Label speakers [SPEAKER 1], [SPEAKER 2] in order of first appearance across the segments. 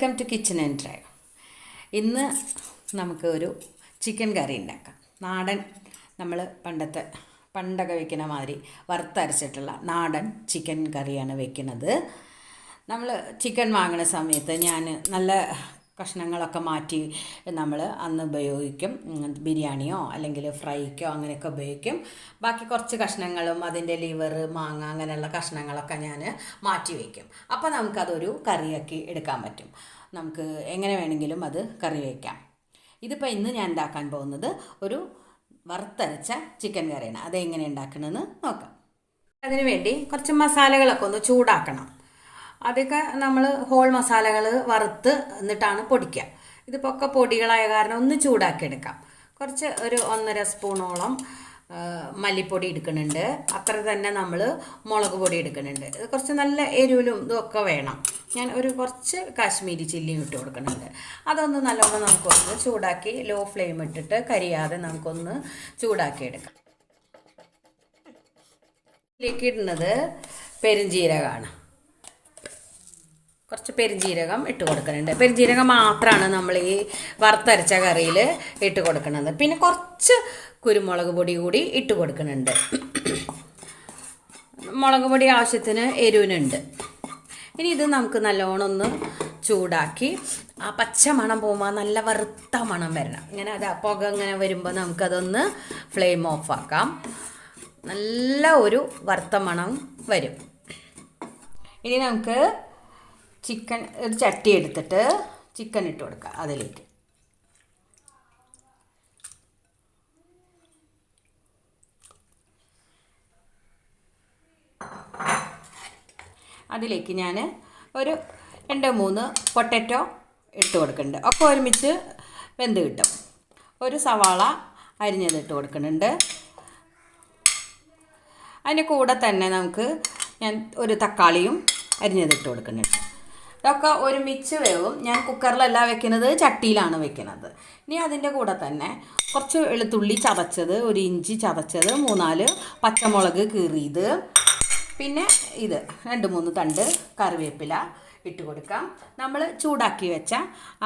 [SPEAKER 1] Kitchen and drive ഇന്ന് നമുക്ക് ഒരു ചിക്കൻ കറി ഉണ്ടാക്കാം നാടൻ നമ്മൾ പണ്ടത്തെ പണ്ടൊക്കെ വെക്കുന്ന മാതിരി വറുത്തരച്ചിട്ടുള്ള നാടൻ ചിക്കൻ കറിയാണ് വെക്കുന്നത് നമ്മൾ ചിക്കൻ വാങ്ങുന്ന സമയത്ത് ഞാൻ നല്ല കഷ്ണങ്ങളൊക്കെ മാറ്റി നമ്മൾ അന്ന് ഉപയോഗിക്കും. ബിരിയാണിയോ അല്ലെങ്കിൽ ഫ്രൈക്കോ അങ്ങനെയൊക്കെ ഉപയോഗിക്കും. ബാക്കി കുറച്ച് കഷ്ണങ്ങളും അതിന്റെ ലിവർ മാങ്ങ അങ്ങനെയുള്ള കഷ്ണങ്ങളൊക്കെ ഞാൻ മാറ്റി വയ്ക്കും. അപ്പോൾ നമുക്കതൊരു കറിയാക്കി എടുക്കാൻ പറ്റും. നമുക്ക് എങ്ങനെ വേണമെങ്കിലും അത് കറി വയ്ക്കാം. ഇതിപ്പോൾ ഇന്ന് ഞാൻ ഉണ്ടാക്കാൻ പോകുന്നത് ഒരു വറുത്തരച്ച ചിക്കൻ കറിയാണ്. അതെങ്ങനെ ഉണ്ടാക്കണമെന്ന് നോക്കാം. അതിനുവേണ്ടി കുറച്ച് മസാലകളൊക്കെ ഒന്ന് ചൂടാക്കണം. അതൊക്കെ നമ്മൾ ഹോൾ മസാലകൾ വറുത്ത് എന്നിട്ടാണ് പൊടിക്കുക ഇതിപ്പോൾ ഒക്കെ പൊടികളായ കാരണം ഒന്ന് ചൂടാക്കി എടുക്കാം കുറച്ച് ഒരു ഒന്നര സ്പൂണോളം മല്ലിപ്പൊടി എടുക്കുന്നുണ്ട് അത്ര തന്നെ നമ്മൾ മുളക് പൊടി എടുക്കുന്നുണ്ട് ഇത് കുറച്ച് നല്ല എരിവിലും ഇതൊക്കെ വേണം. ഞാൻ ഒരു കുറച്ച് കാശ്മീരി ചില്ലിയും ഇട്ട് കൊടുക്കുന്നുണ്ട്. അതൊന്ന് നല്ലോണം നമുക്കൊന്ന് ചൂടാക്കി ലോ ഫ്ലെയിം ഇട്ടിട്ട് കരിയാതെ നമുക്കൊന്ന് ചൂടാക്കി എടുക്കാം ഇതിലേക്ക് ഇടുന്നത് പെരുംജീരകമാണ് കുറച്ച് പെരുജീരകം ഇട്ട് കൊടുക്കുന്നുണ്ട് പെരുജീരകം മാത്രമാണ് നമ്മൾ ഈ വറുത്തരച്ച കറിയിൽ ഇട്ട് കൊടുക്കുന്നത് പിന്നെ കുറച്ച് കുരുമുളക് പൊടി കൂടി ഇട്ട് കൊടുക്കുന്നുണ്ട് മുളക് പൊടി ആവശ്യത്തിന് എരിവിനുണ്ട്. ഇനി ഇത് നമുക്ക് നല്ലോണം ഒന്ന് ചൂടാക്കി ആ പച്ച മണം പോകുമ്പോൾ നല്ല വറുത്ത മണം വരണം. ഇങ്ങനെ അത് പുക ഇങ്ങനെ വരുമ്പോൾ നമുക്കതൊന്ന് ഫ്ലെയിം ഓഫ് ആക്കാം. നല്ല ഒരു വറുത്ത മണം വരും. ഇനി നമുക്ക് ചിക്കൻ ഒരു ചട്ടി എടുത്തിട്ട് ചിക്കൻ ഇട്ട് കൊടുക്കുക അതിലേക്ക്. അതിലേക്ക് ഞാൻ ഒരു രണ്ട് മൂന്ന് പൊട്ടറ്റോ ഇട്ട് കൊടുക്കുന്നുണ്ട്. ഒക്കെ ഒരുമിച്ച് വെന്ത് കിട്ടും. ഒരു സവാള അരിഞ്ഞത് ഇട്ട് കൊടുക്കുന്നുണ്ട്. അതിന്റെ കൂടെ തന്നെ നമുക്ക് ഞാൻ ഒരു തക്കാളിയും അരിഞ്ഞത് ഇട്ട് കൊടുക്കുന്നുണ്ട്. ഇതൊക്കെ ഒരുമിച്ച് വേവും. ഞാൻ കുക്കറിലല്ല വെക്കുന്നത് ചട്ടിയിലാണ് വെക്കുന്നത്. ഇനി അതിന്റെ കൂടെ തന്നെ കുറച്ച് വെളുത്തുള്ളി ചതച്ചത് ഒരു ഇഞ്ചി ചതച്ചത് മൂന്നാൽ പച്ചമുളക് കീറിയത്. പിന്നെ ഇത് രണ്ട് മൂന്ന് തണ്ട് കറിവേപ്പില ഇട്ട് കൊടുക്കാം. നമ്മൾ ചൂടാക്കി വെച്ച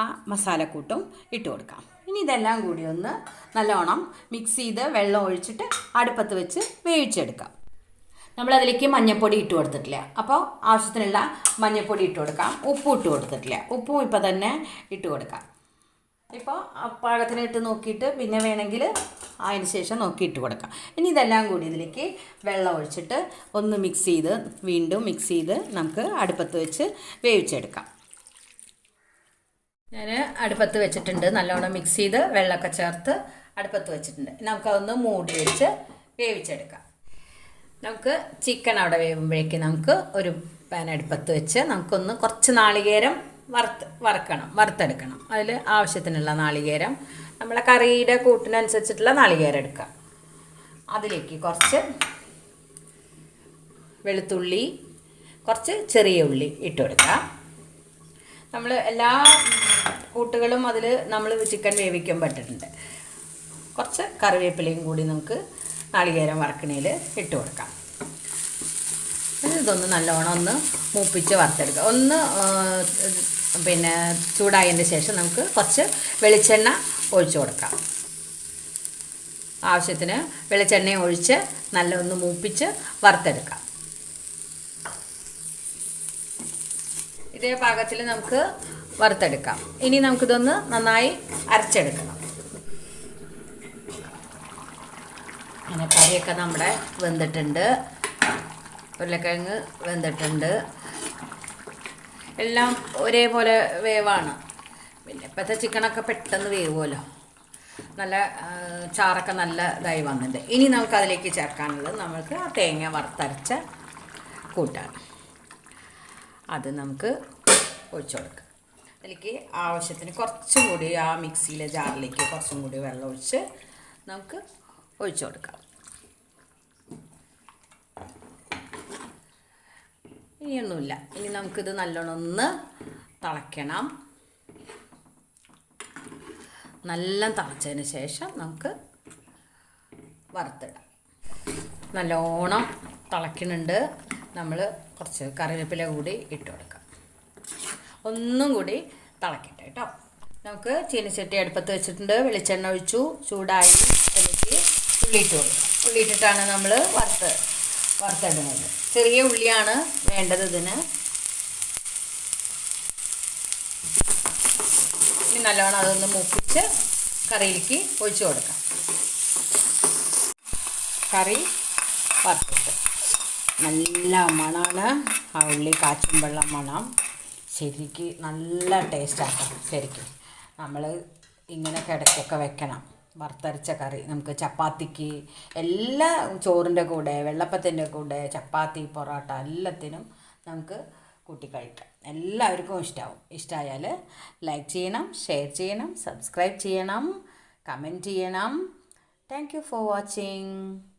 [SPEAKER 1] ആ മസാലക്കൂട്ടും ഇട്ട് കൊടുക്കാം. ഇനി ഇതെല്ലാം കൂടി ഒന്ന് നല്ലോണം മിക്സ് ചെയ്ത് വെള്ളം ഒഴിച്ചിട്ട് അടുപ്പത്ത് വെച്ച് വേവിച്ചെടുക്കാം. നമ്മളതിലേക്ക് മഞ്ഞൾപ്പൊടി ഇട്ട് കൊടുത്തിട്ടില്ല. അപ്പോൾ ആവശ്യത്തിനുള്ള മഞ്ഞൾപ്പൊടി ഇട്ട് കൊടുക്കാം. ഉപ്പും ഇട്ട് കൊടുത്തിട്ടില്ല. ഉപ്പും ഇപ്പോൾ തന്നെ ഇട്ട് കൊടുക്കാം. ഇപ്പോൾ പാകത്തിന് ഇട്ട് നോക്കിയിട്ട് പിന്നെ വേണമെങ്കിൽ അതിന് ശേഷം നോക്കി ഇട്ട് കൊടുക്കാം. ഇനി ഇതെല്ലാം കൂടി ഇതിലേക്ക് വെള്ളം ഒഴിച്ചിട്ട് ഒന്ന് മിക്സ് ചെയ്ത് വീണ്ടും മിക്സ് ചെയ്ത് നമുക്ക് അടുപ്പത്ത് വെച്ച് വേവിച്ചെടുക്കാം. ഞാൻ അടുപ്പത്ത് വെച്ചിട്ടുണ്ട്. നല്ലോണം മിക്സ് ചെയ്ത് വെള്ളമൊക്കെ ചേർത്ത് അടുപ്പത്ത് വെച്ചിട്ടുണ്ട്. നമുക്കതൊന്ന് മൂടി വെച്ച് വേവിച്ചെടുക്കാം. നമുക്ക് ചിക്കൻ അവിടെ വേവുമ്പോഴേക്ക് നമുക്ക് ഒരു പാൻ അടുപ്പത്ത് വെച്ച് നമുക്കൊന്ന് കുറച്ച് നാളികേരം വറുത്ത് വറുക്കണം വറുത്തെടുക്കണം. അതിൽ ആവശ്യത്തിനുള്ള നാളികേരം നമ്മളെ കറിയുടെ കൂട്ടിനനുസരിച്ചിട്ടുള്ള നാളികേരം എടുക്കാം. അതിലേക്ക് കുറച്ച് വെളുത്തുള്ളി കുറച്ച് ചെറിയ ഉള്ളി ഇട്ട് കൊടുക്കാം. നമ്മൾ എല്ലാ കൂട്ടുകളും അതിൽ നമ്മൾ ചിക്കൻ വേവിക്കാൻ പറ്റിട്ടുണ്ട് കുറച്ച് കറിവേപ്പിലയും കൂടി നമുക്ക് നാളികേരം വറക്കണയിൽ ഇട്ട് കൊടുക്കാം. ഇതൊന്ന് നല്ലോണം ഒന്ന് മൂപ്പിച്ച് വറുത്തെടുക്കുക ഒന്ന് പിന്നെ ചൂടായതിന്റെ ശേഷം നമുക്ക് കുറച്ച് വെളിച്ചെണ്ണ ഒഴിച്ചു കൊടുക്കാം. ആവശ്യത്തിന് വെളിച്ചെണ്ണ ഒഴിച്ച് നല്ല ഒന്ന് മൂപ്പിച്ച് വറുത്തെടുക്കാം. ഇതേ പാകത്തിൽ നമുക്ക് വറുത്തെടുക്കാം. ഇനി നമുക്കിതൊന്ന് നന്നായി അരച്ചെടുക്കണം. അങ്ങനെ കറിയൊക്കെ നമ്മുടെ വെന്തിട്ടുണ്ട്. ഉരുളക്കിഴങ്ങ് വെന്തിട്ടുണ്ട്. എല്ലാം ഒരേപോലെ വേവാണ്. പിന്നെ ഇപ്പോഴത്തെ ചിക്കനൊക്കെ പെട്ടെന്ന് വേവുമല്ലോ. നല്ല ചാറൊക്കെ നല്ല ഇതായി വന്നിട്ടുണ്ട്. ഇനി നമുക്ക് അതിലേക്ക് ചേർക്കാനുള്ളത് നമുക്ക് ആ തേങ്ങ വറുത്തരച്ച കൂട്ടാണ്. അത് നമുക്ക് ഒഴിച്ചു കൊടുക്കാം. അതിലേക്ക് ആവശ്യത്തിന് കുറച്ചും കൂടി ആ മിക്സിയിലെ ജാറിലേക്ക് കുറച്ചും കൂടി വെള്ളം ഒഴിച്ച് നമുക്ക് ഒഴിച്ചു കൊടുക്കാം. ഇനിയൊന്നുമില്ല. ഇനി നമുക്കിത് നല്ലോണം ഒന്ന് തിളയ്ക്കണം. നല്ല തിളച്ചതിന് ശേഷം നമുക്ക് വറുത്തിടാം. നല്ലോണം തിളയ്ക്കുന്നുണ്ട്. നമ്മൾ കുറച്ച് കറിവേപ്പില കൂടി ഇട്ട് കൊടുക്കാം. ഒന്നും കൂടി തിളക്കട്ടെ കേട്ടോ. നമുക്ക് ചീനച്ചട്ടി അടുപ്പത്ത് വെച്ചിട്ടുണ്ട്. വെളിച്ചെണ്ണ ഒഴിച്ചു. ചൂടായി. എനിക്ക് ഉള്ളിയിട്ട് കൊടുക്കും ഉള്ളിയിട്ടിട്ടാണ് നമ്മൾ വറുത്ത് വറുത്തിടുന്നത് ചെറിയ ഉള്ളിയാണ് വേണ്ടത് ഇതിന്. ഇനി നല്ലവണ്ണം അതൊന്ന് മൂപ്പിച്ച് കറിയിലേക്ക് ഒഴിച്ചു കൊടുക്കാം. കറി വറുത്തിട്ട്. നല്ല മണമാണ് ആ ഉള്ളി കാച്ചുമ്പോഴുള്ള മണം. ശരിക്ക് നല്ല ടേസ്റ്റാക്കാം ശരിക്കും. നമ്മൾ ഇങ്ങനെ കിടക്കൊക്കെ വെക്കണം. വറുത്തരച്ച കറി. നമുക്ക് ചപ്പാത്തിക്ക് എല്ലാ ചോറിന്റെ കൂടെ വെള്ളപ്പത്തിന്റെ കൂടെ ചപ്പാത്തി പൊറോട്ട എല്ലാത്തിനും നമുക്ക് കൂട്ടി കഴിക്കാം എല്ലാവർക്കും ഇഷ്ടമാവും ഇഷ്ടമായാൽ ലൈക്ക് ചെയ്യണം ഷെയർ ചെയ്യണം സബ്സ്ക്രൈബ് ചെയ്യണം കമന്റ് ചെയ്യണം. Thank you for watching